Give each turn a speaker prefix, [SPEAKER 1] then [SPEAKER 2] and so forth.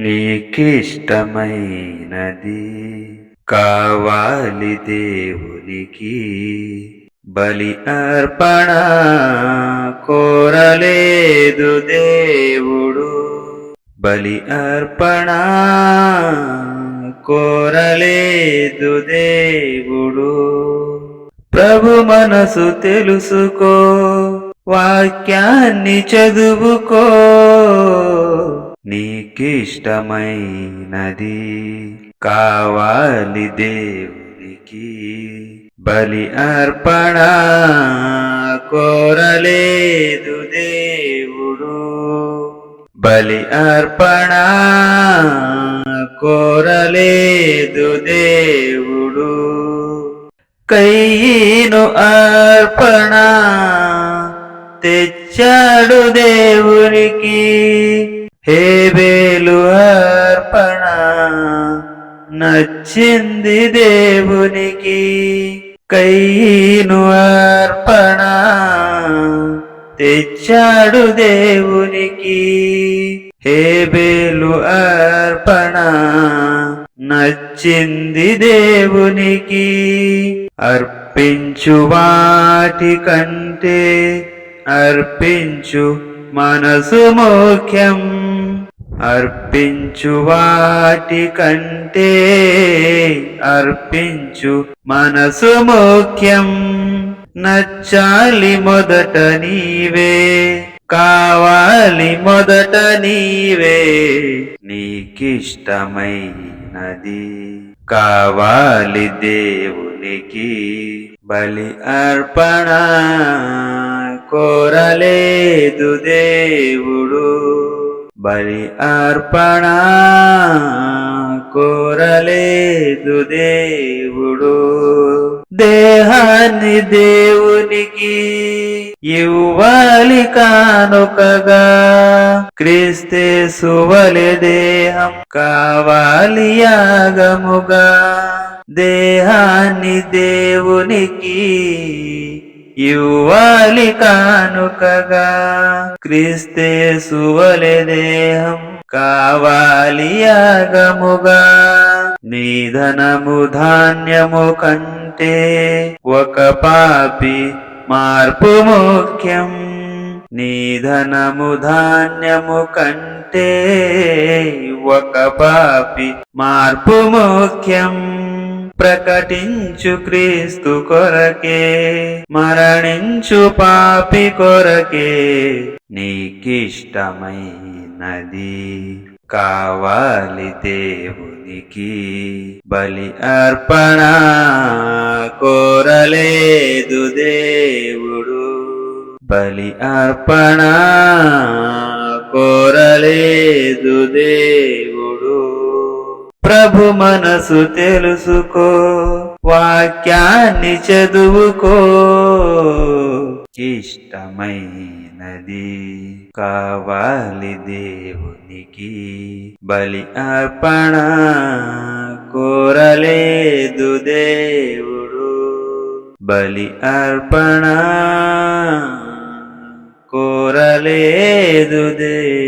[SPEAKER 1] నీకిష్టమైనది కావాలి దేవునికి బలి అర్పణ కోరలేదు దేవుడు. బలి అర్పణ కోరలేదు దేవుడు. ప్రభు మనసు తెలుసుకో వాక్యాన్ని చదువుకో. నీ నీకిష్టమైనది కావాలి దేవునికి బలి అర్పణ కోరలేదు దేవుడు. బలి అర్పణ కోరలేదు దేవుడు. కయ్యను అర్పణ తెచ్చాడు దేవునికి హేబేలు అర్పణ నచ్చింది దేవునికి కయ్యను అర్పణ తెచ్చాడు దేవునికి. హేబేలు అర్పణ నచ్చింది దేవునికి. అర్పించు వాటి కంటే అర్పించు మనసు ముఖ్యం. అర్పించు వాటి కంటే అర్పించు మనసు ముఖ్యం. నచ్చాలి మొదట నీవే కావాలి మొదట నీవే. నీకిష్టమైనది కావాలి దేవునికి బలి అర్పణ. కోరలేదు దేవుడు. బలి అర్పణ కోరలేదు దేవుడు. దేహాన్ని దేవునికి ఇవ్వాలి కానుకగా. క్రీస్తే సువలి దేహం కావాలి యాగముగా. దేహాన్ని దేవునికి ఇవ్వాలి కానుకగా. క్రిస్తే సువలే దేహం కావాలి యాగముగా. నిధనము ధాన్యము కంటే ఒక పాపి మార్పు ముఖ్యం. నిధనము ధాన్యము కంటే ఒక పాపి మార్పు ముఖ్యం. ప్రకటించు క్రీస్తు కొరకే మరణించు పాపి కొరకే నీకిష్టమైనది కావాలి దేవునికి. బలి అర్పణ కోరలేదు దేవుడు. బలి అర్పణ కోరలేదు దేవుడు. ప్రభు మనసు తెలుసుకో వాక్యాన్ని చదువుకో. ఇష్టమైనది కావాలి దేవునికి బలి అర్పణ కోరలేదు దేవుడు. బలి అర్పణ కోరలేదు దేవుడు